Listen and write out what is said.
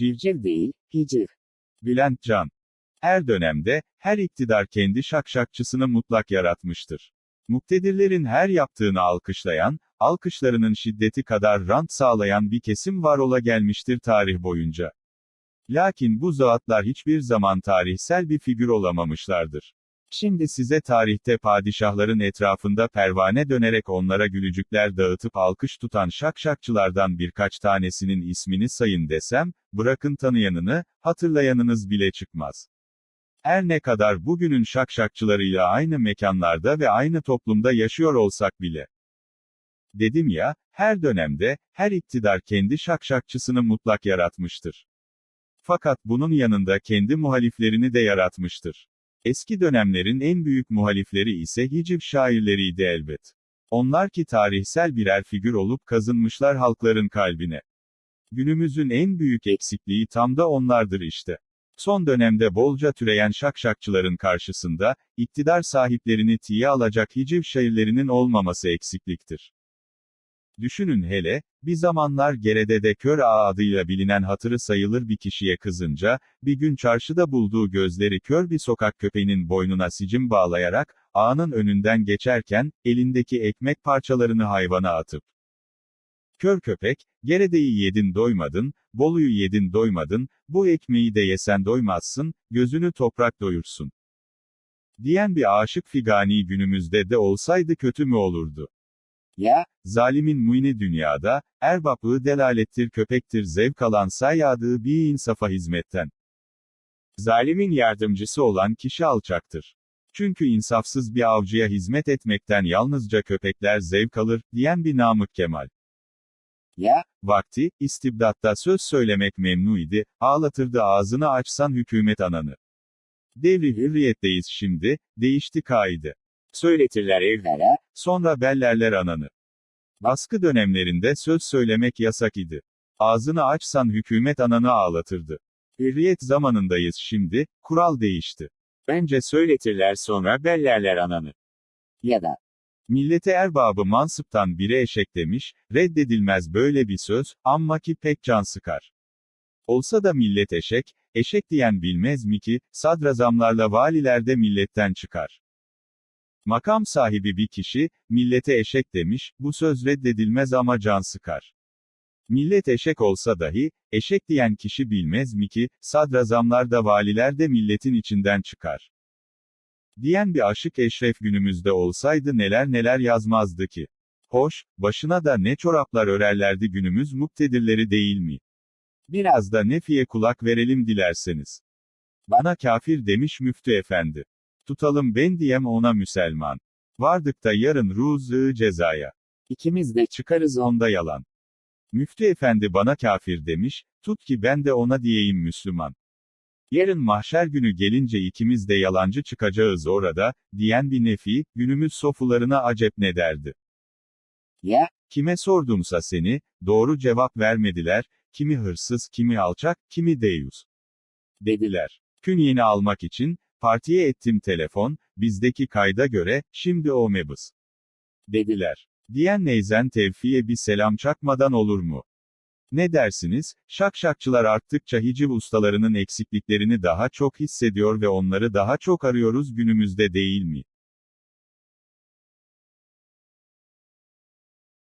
hiciv değil, hiciv. Bülent Can. Her dönemde, her iktidar kendi şakşakçısını mutlak yaratmıştır. Muktedirlerin her yaptığını alkışlayan, alkışlarının şiddeti kadar rant sağlayan bir kesim var ola gelmiştir tarih boyunca. Lakin bu zatlar hiçbir zaman tarihsel bir figür olamamışlardır. Şimdi size tarihte padişahların etrafında pervane dönerek onlara gülücükler dağıtıp alkış tutan şakşakçılardan birkaç tanesinin ismini sayın desem, bırakın tanıyanını, hatırlayanınız bile çıkmaz. Her ne kadar bugünün şakşakçılarıyla aynı mekanlarda ve aynı toplumda yaşıyor olsak bile. Dedim ya, her dönemde, her iktidar kendi şakşakçısını mutlak yaratmıştır. Fakat bunun yanında kendi muhaliflerini de yaratmıştır. Eski dönemlerin en büyük muhalifleri ise hiciv şairleriydi elbet. Onlar ki tarihsel birer figür olup kazınmışlar halkların kalbine. Günümüzün en büyük eksikliği tam da onlardır işte. Son dönemde bolca türeyen şakşakçıların karşısında, iktidar sahiplerini tiye alacak hiciv şairlerinin olmaması eksikliktir. Düşünün hele, bir zamanlar Gerede'de Kör Ağa adıyla bilinen hatırı sayılır bir kişiye kızınca, bir gün çarşıda bulduğu gözleri kör bir sokak köpeğinin boynuna sicim bağlayarak, ağanın önünden geçerken, elindeki ekmek parçalarını hayvana atıp, Kör köpek, Gerede'yi yedin doymadın, Bolu'yu yedin doymadın, bu ekmeği de yesen doymazsın, gözünü toprak doyursun. Diyen bir aşık figani günümüzde de olsaydı kötü mü olurdu? Ya, Zalimin muini dünyada, erbaplığı delalettir köpektir zevk alan sayyadığı bir insafa hizmetten. Zalimin yardımcısı olan kişi alçaktır. Çünkü insafsız bir avcıya hizmet etmekten yalnızca köpekler zevk alır, diyen bir Namık Kemal. ya, Vakti, istibdatta söz söylemek memnu idi, ağlatırdı ağzını açsan hükümet ananı. Devri hürriyetteyiz şimdi, değişti kaide. Söyletirler evlere, sonra bellerler ananı. Baskı dönemlerinde söz söylemek yasak idi. Ağzını açsan hükümet ananı ağlatırdı. Hürriyet zamanındayız şimdi, kural değişti. Önce söyletirler sonra bellerler ananı. ya da, Millete erbabı mansıptan biri eşek demiş, reddedilmez böyle bir söz, amma ki pek can sıkar. Olsa da millet eşek, eşek diyen bilmez mi ki, sadrazamlarla valiler de milletten çıkar. Makam sahibi bir kişi, millete eşek demiş, bu söz reddedilmez ama can sıkar. Millet eşek olsa dahi, eşek diyen kişi bilmez mi ki, sadrazamlar da valiler de milletin içinden çıkar. Diyen bir aşık eşref günümüzde olsaydı neler neler yazmazdı ki. Hoş, başına da ne çoraplar örerlerdi günümüz muktedirleri değil mi? Biraz da nefiye kulak verelim dilerseniz. Bana kafir demiş müftü efendi. Tutalım ben diyem ona Müselman. Vardık da yarın ruzı cezaya. ikimiz de Çıkarız onda yalan. Müftü efendi bana kafir demiş, tut ki ben de ona diyeyim Müslüman. Yarın mahşer günü gelince ikimiz de yalancı çıkacağız orada, diyen bir nefi, günümüz sofularına acep ne derdi. ya, Kime sordumsa seni, doğru cevap vermediler, kimi hırsız, kimi alçak, kimi deyus. Dediler. Künyeni almak için, partiye ettim telefon, bizdeki kayda göre, şimdi o mebus. Dediler. Diyen neyzen tevfiye bir selam çakmadan olur mu? Ne dersiniz, şakşakçılar arttıkça hiciv ustalarının eksikliklerini daha çok hissediyor ve onları daha çok arıyoruz günümüzde değil mi?